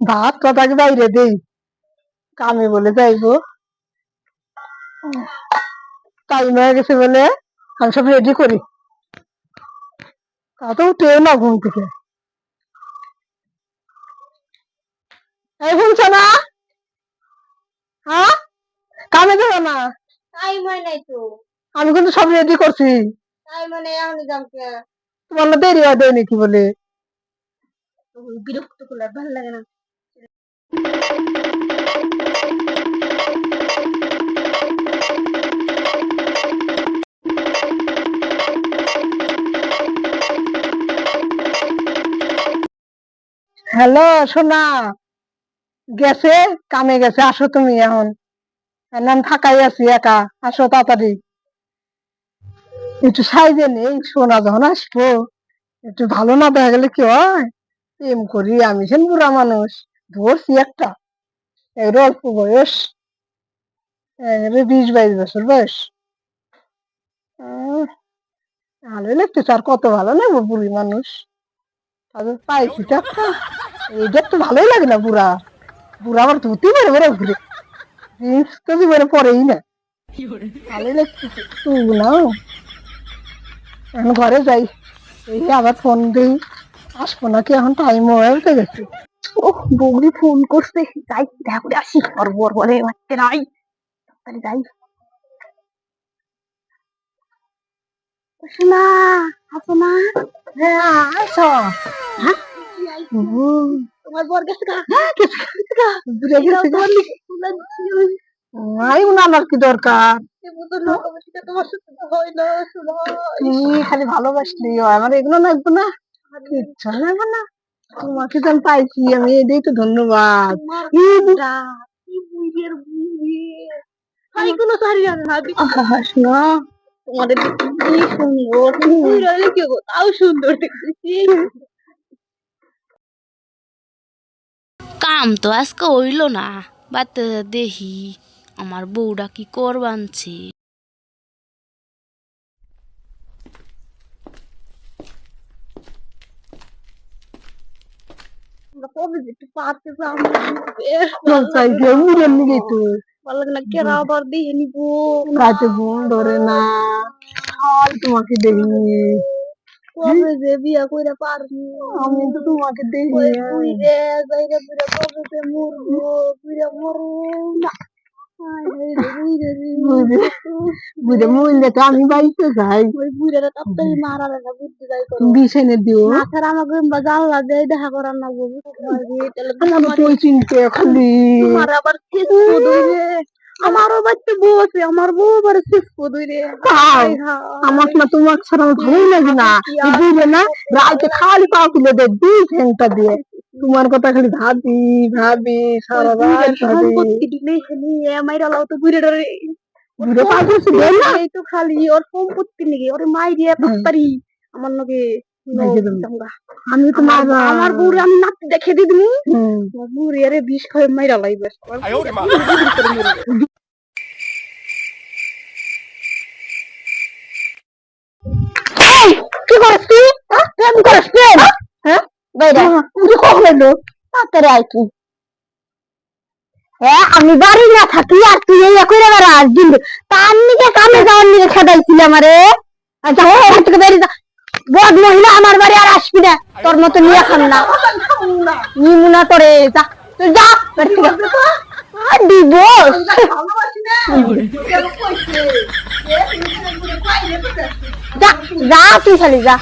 ভাত কটাকে বাইরে দেই? কামে বলে যাইবো। টাইম হয়ে গেছে বলে আমি সব রেডি করি। তা তো উঠেও না ঘুম থেকে। এই শুনছো না? হ্যাঁ? কামে যাবে না। টাইম হয় নাই তো। আমি কিন্তু সব রেডি করছি। টাইম মানে এখন জামকে তোমার দেরি হয় দেয় নাকি বলে? বিরক্ত করলে ভালো লাগে না। হ্যালো, সোনা। গেছে? কামে গেছে? আসো তুমি এখন। আমি ফাঁকাই আছি একা। আসো তাড়াতাড়ি। একটু সাইজে নেই, সোনা যখন আসব। একটু ভালো না দেখা গেলে কি হয়? প্রেম করি, আমি সেন বুড়া মানুষ। ধরছি একটা। এর অল্প বয়স। বিশ বাইশ বছর বয়স। ভালোই লাগতেছে, আর কত ভালো লাগবে, বুড়ি মানুষ। তবে পাইছি একটা, এইটা তো ভালোই লাগে না, বুড়া। বুড়া আবার ধুতি মেরে মেরে ঘুরে। জিন্স তো জীবনে পরেই না। ভালোই লাগতেছে, তুই নাও। এখন ঘরে যাই, এই আবার ফোন দিই। আসব নাকি? এখন টাইম হয়ে গেছে। ও বৌদি ফোন করছে। যাই দেখা করে আসি। আর বর বলে বাচ্চা নাই। তাড়াতাড়ি যাই। শোনা আসো না হ্যাঁ আসো। হ্যাঁ? তোমার বর গেছে গো। নাই উনার কি দরকার। হয় খালি ভালোবাসলি হয়। আমার এগুলো লাগবে না। ইচ্ছা লাগবে না। তোমাকে তো পাইছি আমি এটাই তো ধন্যবাদ। তোমার বুড়া কি বুড়ির বুড়ি আমি কোনো সারি জানে না আহা, তোমাদের কি সুন্দর। তুমি বুড়া কি গো তাও সুন্দর দেখতেছি কাম তো আজকে হইল না বাতে দেখি আমার বউটা কি করবানছে? আমরা কবে যে একটু পারতে যাব বেশ তোমার চাইছে মুড়ের নিগে তো ভালো লাগে না কেরা আবার দিয়ে নিবো রাতে ঘুম ধরে না আর তোমাকে বুঝে বুঝে মরলে তো আমি বাড়িতে যাই ওই বুইরা তাড়াতাড়ি মারা বুদ্ধি যাই করো দিও আমাকে লাগে দেখা করার না বলব তাহলে আমার তো ওই চিনতে খালি আমার আবার শেষ পদুরে আমারও বাচ্চা বউ আছে আমার বউ আবার শেষ তাই? আমার না তোমার ছাড়া ভালোই লাগে না বুঝলে না রাতে খালি পা তুলে দুই ঘণ্টা দিয়ে তোমার কথা খালি ভাবি ভাবি সারা রাত ভাবি। সম্পত্তি দিলে নিয়ে মাইরা তো বুড়ে ডরে। ঘুরে পা দিয়েছি না? এই তো খালি ওর সম্পত্তি ওরে মাই দিয়ে তাড়াতাড়ি আমার লগে। আমি তো আমার বুড়ি আমি নাতি দেখে দিয়ে দিবি হুম। বুড়ি আরে বিষ খাই মাইরা লাইবে। কি করিস তুই হ্যাঁ? প্রেম করিস প্রেম হ্যাঁ বাইরে তুই কখন এলো তাড়াতাড়ি আয় তুই। হ্যাঁ আমি বাড়ি না থাকি আর তুই এই করে বেড়াস দিন তার নিকে কামে যাওয়ার নিকে খেদাইছিলি আমারে। আচ্ছা ও বাড়ি থেকে বেরিয়ে যা। বদ মহিলা আমার বাড়ি আর আসবি না। তোর মতো নিয়ে খান না। নিমু তোরে, যা, তুই যা। বাড়ি যা তুই খালি, যা।